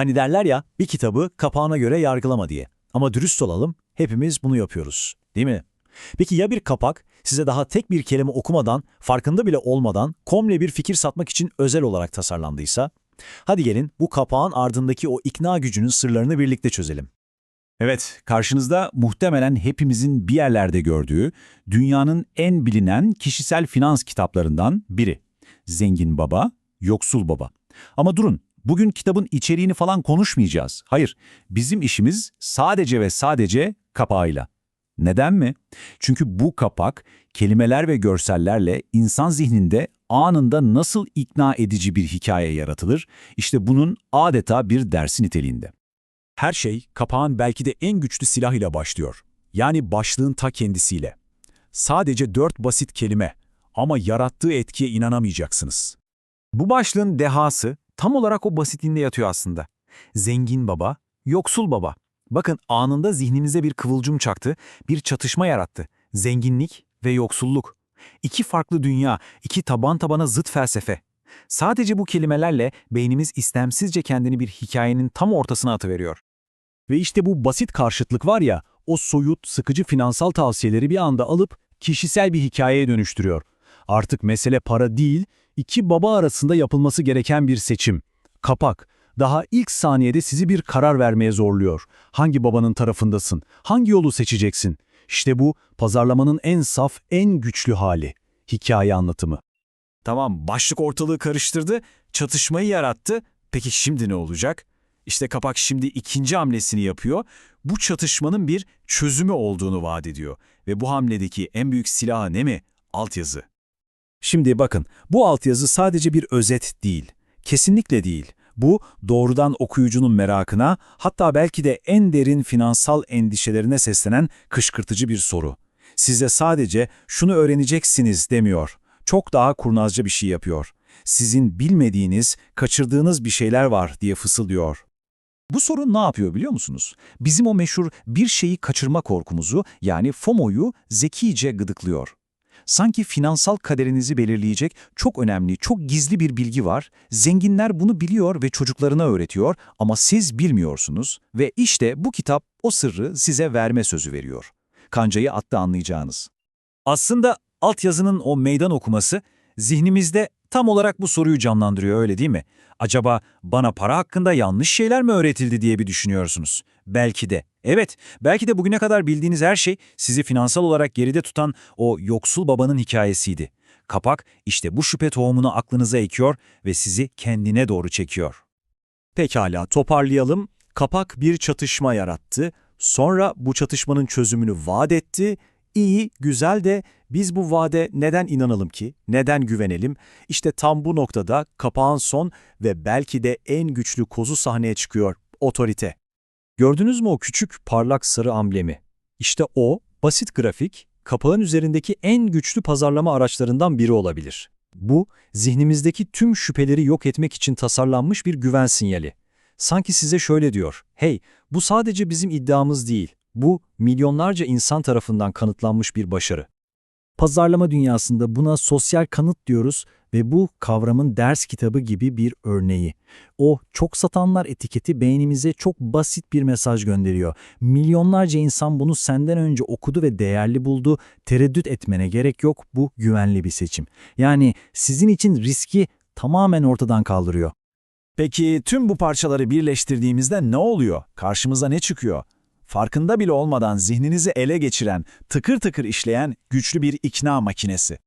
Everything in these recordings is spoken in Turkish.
Hani derler ya bir kitabı kapağına göre yargılama diye. Ama dürüst olalım hepimiz bunu yapıyoruz değil mi? Peki ya bir kapak size daha tek bir kelime okumadan, farkında bile olmadan komple bir fikir satmak için özel olarak tasarlandıysa? Hadi gelin bu kapağın ardındaki o ikna gücünün sırlarını birlikte çözelim. Evet, karşınızda muhtemelen hepimizin bir yerlerde gördüğü dünyanın en bilinen kişisel finans kitaplarından biri. Zengin Baba, Yoksul Baba. Ama durun, bugün kitabın içeriğini falan konuşmayacağız. Hayır, bizim işimiz sadece ve sadece kapağıyla. Neden mi? Çünkü bu kapak kelimeler ve görsellerle insan zihninde anında nasıl ikna edici bir hikaye yaratılır, işte bunun adeta bir dersi niteliğinde. Her şey kapağın belki de en güçlü silahıyla başlıyor. Yani başlığın ta kendisiyle. Sadece dört basit kelime ama yarattığı etkiye inanamayacaksınız. Bu başlığın dehası tam olarak o basitliğinde yatıyor aslında. Zengin baba, yoksul baba. Bakın anında zihninize bir kıvılcım çaktı, bir çatışma yarattı. Zenginlik ve yoksulluk. İki farklı dünya, iki taban tabana zıt felsefe. Sadece bu kelimelerle beynimiz istemsizce kendini bir hikayenin tam ortasına atıveriyor. Ve işte bu basit karşıtlık var ya, o soyut, sıkıcı finansal tavsiyeleri bir anda alıp kişisel bir hikayeye dönüştürüyor. Artık mesele para değil, iki baba arasında yapılması gereken bir seçim. Kapak, daha ilk saniyede sizi bir karar vermeye zorluyor. Hangi babanın tarafındasın? Hangi yolu seçeceksin? İşte bu pazarlamanın en saf, en güçlü hali. Hikaye anlatımı. Tamam, başlık ortalığı karıştırdı, çatışmayı yarattı. Peki şimdi ne olacak? İşte kapak şimdi ikinci hamlesini yapıyor. Bu çatışmanın bir çözümü olduğunu vaat ediyor. Ve bu hamledeki en büyük silahı ne mi? Altyazı. Şimdi bakın, bu altyazı sadece bir özet değil. Kesinlikle değil. Bu doğrudan okuyucunun merakına, hatta belki de en derin finansal endişelerine seslenen kışkırtıcı bir soru. Size sadece şunu öğreneceksiniz demiyor. Çok daha kurnazca bir şey yapıyor. Sizin bilmediğiniz, kaçırdığınız bir şeyler var diye fısıldıyor. Bu soru ne yapıyor biliyor musunuz? Bizim o meşhur bir şeyi kaçırma korkumuzu yani FOMO'yu zekice gıdıklıyor. Sanki finansal kaderinizi belirleyecek çok önemli, çok gizli bir bilgi var. Zenginler bunu biliyor ve çocuklarına öğretiyor ama siz bilmiyorsunuz ve işte bu kitap o sırrı size verme sözü veriyor. Kancayı attı anlayacağınız. Aslında altyazının o meydan okuması zihnimizde tam olarak bu soruyu canlandırıyor öyle değil mi? Acaba bana para hakkında yanlış şeyler mi öğretildi diye bir düşünüyorsunuz? Belki de. Evet, belki de bugüne kadar bildiğiniz her şey sizi finansal olarak geride tutan o yoksul babanın hikayesiydi. Kapak işte bu şüphe tohumunu aklınıza ekiyor ve sizi kendine doğru çekiyor. Pekala, toparlayalım. Kapak bir çatışma yarattı. Sonra bu çatışmanın çözümünü vaat etti. İyi, güzel de biz bu vaade neden inanalım ki? Neden güvenelim? İşte tam bu noktada kapağın son ve belki de en güçlü kozu sahneye çıkıyor, otorite. Gördünüz mü o küçük parlak sarı amblemi? İşte o, basit grafik, kapağın üzerindeki en güçlü pazarlama araçlarından biri olabilir. Bu, zihnimizdeki tüm şüpheleri yok etmek için tasarlanmış bir güven sinyali. Sanki size şöyle diyor, hey, bu sadece bizim iddiamız değil, bu milyonlarca insan tarafından kanıtlanmış bir başarı. Pazarlama dünyasında buna sosyal kanıt diyoruz ve bu kavramın ders kitabı gibi bir örneği. O çok satanlar etiketi beynimize çok basit bir mesaj gönderiyor. Milyonlarca insan bunu senden önce okudu ve değerli buldu. Tereddüt etmene gerek yok. Bu güvenli bir seçim. Yani sizin için riski tamamen ortadan kaldırıyor. Peki tüm bu parçaları birleştirdiğimizde ne oluyor? Karşımıza ne çıkıyor? Farkında bile olmadan zihninizi ele geçiren, tıkır tıkır işleyen güçlü bir ikna makinesi.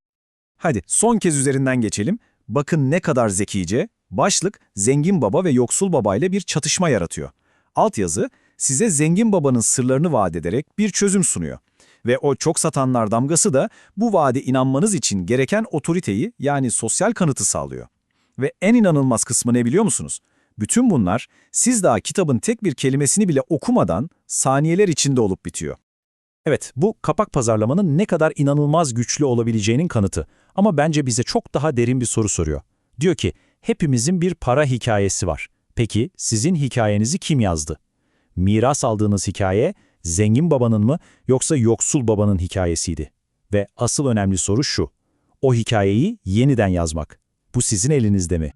Hadi son kez üzerinden geçelim. Bakın ne kadar zekice. Başlık zengin baba ve yoksul baba ile bir çatışma yaratıyor. Altyazı size zengin babanın sırlarını vaat ederek bir çözüm sunuyor. Ve o çok satanlar damgası da bu vaade inanmanız için gereken otoriteyi yani sosyal kanıtı sağlıyor. Ve en inanılmaz kısmı ne biliyor musunuz? Bütün bunlar siz daha kitabın tek bir kelimesini bile okumadan saniyeler içinde olup bitiyor. Evet, bu kapak pazarlamanın ne kadar inanılmaz güçlü olabileceğinin kanıtı. Ama bence bize çok daha derin bir soru soruyor. Diyor ki, hepimizin bir para hikayesi var. Peki, sizin hikayenizi kim yazdı? Miras aldığınız hikaye, zengin babanın mı yoksa yoksul babanın hikayesiydi? Ve asıl önemli soru şu, o hikayeyi yeniden yazmak. Bu sizin elinizde mi?